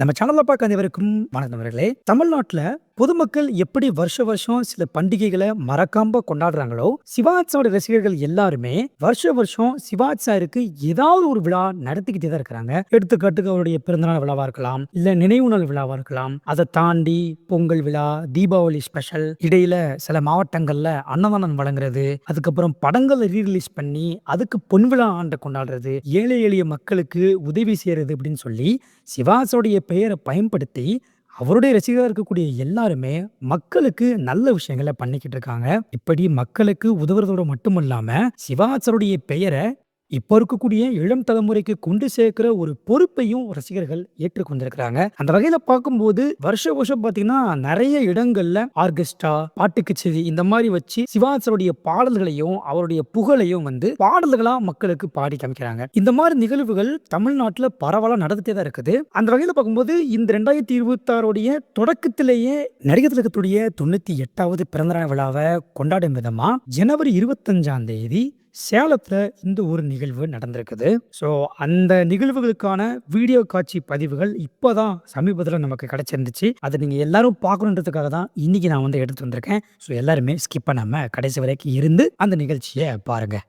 நம்ம சேனலில் பார்க்க அனைவருக்கும் வணக்கங்களே தமிழ்நாட்டில் பொதுமக்கள் எப்படி வருஷ வருஷம் சில பண்டிகைகளை மறக்காம கொண்டாடுறாங்களோ சிவாஜ்சாவோட ரசிகர்கள் எல்லாருமே வருஷ வருஷம் சிவாஜ் சாருக்கு ஏதாவது ஒரு விழா நடத்திக்கிட்டே தான் இருக்கிறாங்க. எடுத்துக்காட்டுக்கு அவருடைய பிறந்தநாள் விழாவா இருக்கலாம் இல்ல நினைவு நாள் விழாவா இருக்கலாம். அதை தாண்டி பொங்கல் விழா தீபாவளி ஸ்பெஷல் இடையில சில மாவட்டங்கள்ல அன்னதானம் வழங்குறது அதுக்கப்புறம் படங்களை ரீரிலீஸ் பண்ணி அதுக்கு பொன் விழா ஆண்டை கொண்டாடுறது ஏழை எளிய மக்களுக்கு உதவி செய்யறது அப்படின்னு சொல்லி சிவாஜோடைய பெயரை பயன்படுத்தி அவருடைய ரசிகராக இருக்கக்கூடிய எல்லாருமே மக்களுக்கு நல்ல விஷயங்களை பண்ணிக்கிட்டு இருக்காங்க. இப்படி மக்களுக்கு உதவுறதோட மட்டும் இல்லாம சிவாச்சருடைய பெயரை இப்போ இருக்கக்கூடிய இளம் தலைமுறைக்கு கொண்டு சேர்க்கிற ஒரு பொறுப்பையும் ரசிகர்கள் ஏற்றுக்கொண்டிருக்கிறாங்க. அந்த வகையில பார்க்கும்போது வருஷ வருஷம் பார்த்தீங்கன்னா நிறைய இடங்கள்ல ஆர்கெஸ்ட்ரா பாட்டு கச்சேரி இந்த மாதிரி வச்சு சிவாசருடைய பாடல்களையும் அவருடைய புகழையும் வந்து பாடல்களா மக்களுக்கு பாடி காமிக்கிறாங்க. இந்த மாதிரி நிகழ்வுகள் தமிழ்நாட்டில் பரவலாக நடந்துட்டே தான் இருக்குது. அந்த வகையில் பார்க்கும்போது இந்த ரெண்டாயிரத்தி இருபத்தாறுடைய தொடக்கத்திலேயே நடிகர் திலகத்துடைய தொண்ணூத்தி எட்டாவது பிறந்தநாள் விழாவை கொண்டாடும் விதமா ஜனவரி இருபத்தஞ்சாம் தேதி சேலத்தில் இந்த ஒரு நிகழ்வு நடந்திருக்குது. ஸோ அந்த நிகழ்வுகளுக்கான வீடியோ காட்சி பதிவுகள் இப்போ தான் சமீபத்தில் நமக்கு கிடச்சிருந்துச்சு. அதை நீங்கள் எல்லாரும் பார்க்கணுன்றதுக்காக தான் இன்றைக்கி நான் வந்து எடுத்து வந்திருக்கேன். ஸோ எல்லாருமே ஸ்கிப் பண்ணாமல் கடைசி வரைக்கும் இருந்து அந்த நிகழ்ச்சியை பாருங்கள்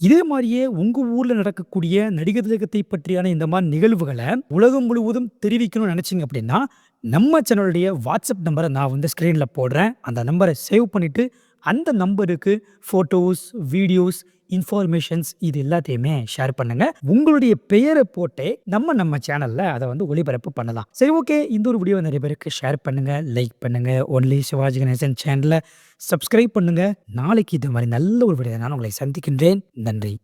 இதே மாதிரியே உங்க ஊர்ல நடக்கக்கூடிய நடிகர் திலகத்தை பற்றியான இந்த மாதிரி நிகழ்வுகளை உலகம் முழுவதும் தெரிவிக்கணும்னு நினைச்சீங்க அப்படின்னா நம்ம சேனலுடைய வாட்ஸ்அப் நம்பரை நான் வந்து ஸ்க்ரீனில் போடுறேன். அந்த நம்பரை சேவ் பண்ணிட்டு அந்த நம்பருக்கு ஃபோட்டோஸ் வீடியோஸ் இன்ஃபர்மேஷன்ஸ் இது எல்லாத்தையுமே ஷேர் பண்ணுங்க. உங்களுடைய பெயரை போட்டே நம்ம நம்ம சேனல்ல அதை வந்து ஒளிபரப்பு பண்ணலாம். சரி ஓகே இந்த ஒரு வீடியோ நிறைய பேருக்கு ஷேர் பண்ணுங்க லைக் பண்ணுங்க. ஒன்லி சிவாஜி கணேசன் சேனலை சப்ஸ்கிரைப் பண்ணுங்க. நாளைக்கு இது மாதிரி நல்ல ஒரு வீடியோ நான் உங்களை சந்திக்கின்றேன். நன்றி.